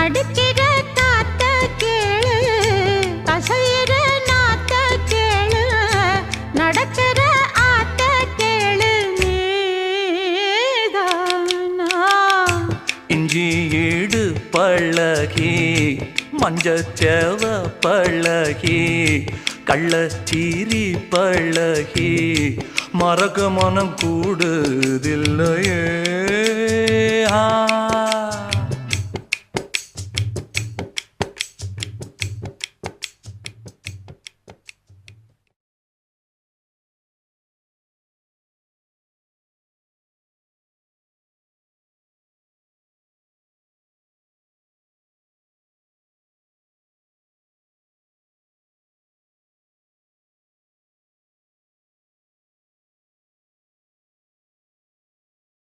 அடிக்கிற காத்த கேளு கசையிற நாத்த கேளு நடக்கிற ஆத்த கேளு இஞ்சி ஈடு பழகி மஞ்சச்சேவ பழகி கள்ளச்சீரி பழகி மறக்க மனம் கூடுதில்லையே.